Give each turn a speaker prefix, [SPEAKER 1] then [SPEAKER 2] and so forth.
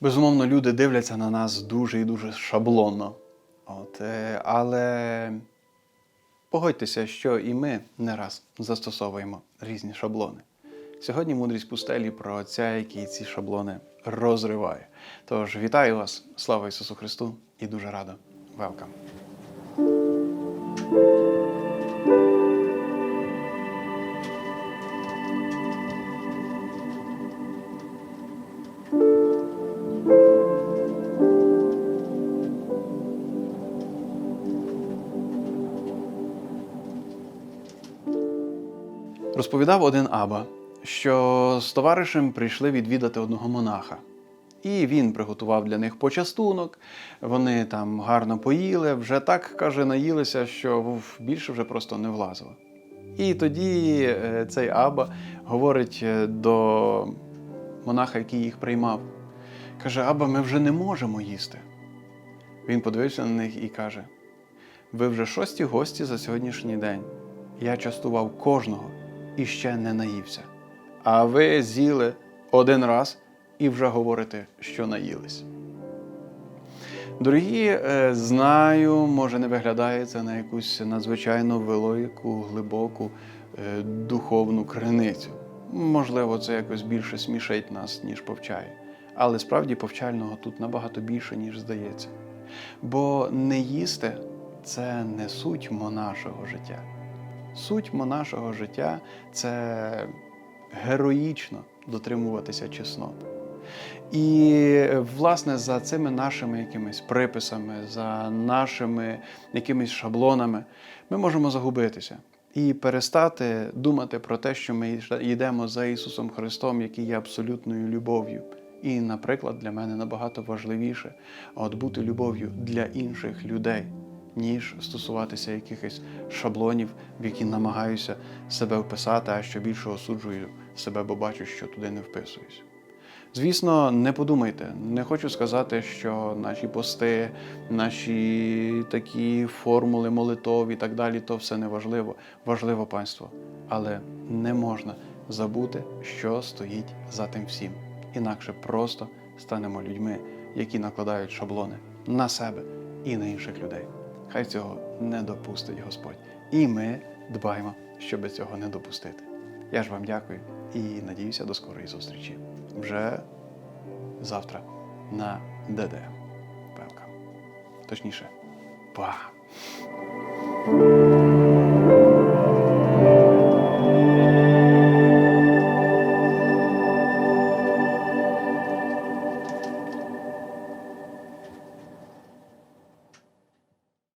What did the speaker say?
[SPEAKER 1] Безумовно, люди дивляться на нас дуже і дуже шаблонно. От, е, але погодьтеся, що і ми не раз застосовуємо різні шаблони. Сьогодні мудрість пустелі про Отця, який ці шаблони розриває. Тож вітаю вас, слава Ісусу Христу, і дуже радо. Велкам! Розповідав один Аба, що з товаришем прийшли відвідати одного монаха. І він приготував для них почастунок, вони там гарно поїли, вже так, каже, наїлися, що більше вже просто не влазило. І тоді е, цей Аба говорить е, до монаха, який їх приймав. Каже: Аба, ми вже не можемо їсти. Він подивився на них і каже: Ви вже шості гості за сьогоднішній день. Я частував кожного і ще не наївся. А ви з'їли один раз і вже говорите, що наїлись. Дорогі, е, знаю, може не виглядає це на якусь надзвичайно велику, глибоку е, духовну криницю. Можливо, це якось більше смішить нас, ніж повчає. Але справді повчального тут набагато більше, ніж здається. Бо не їсти це не суть монашого життя. Суть монашого життя це героїчно дотримуватися чеснот. І, власне, за цими нашими якимись приписами, за нашими якимись шаблонами, ми можемо загубитися і перестати думати про те, що ми йдемо за Ісусом Христом, який є абсолютною любов'ю. І, наприклад, для мене набагато важливіше от бути любов'ю для інших людей, ніж стосуватися якихось шаблонів, в які намагаюся себе вписати, а що більше осуджую себе, бо бачу, що туди не вписуюсь. Звісно, не подумайте, не хочу сказати, що наші пости, наші такі формули молитов і так далі, то все не важливо. Важливо панство. Але не можна забути, що стоїть за тим всім. Інакше просто станемо людьми, які накладають шаблони на себе і на інших людей. Хай цього не допустить Господь. І ми дбаємо, щоб цього не допустити. Я ж вам дякую і надіюся до скорої зустрічі. Вже завтра на ДД. Велкам. Точніше, па!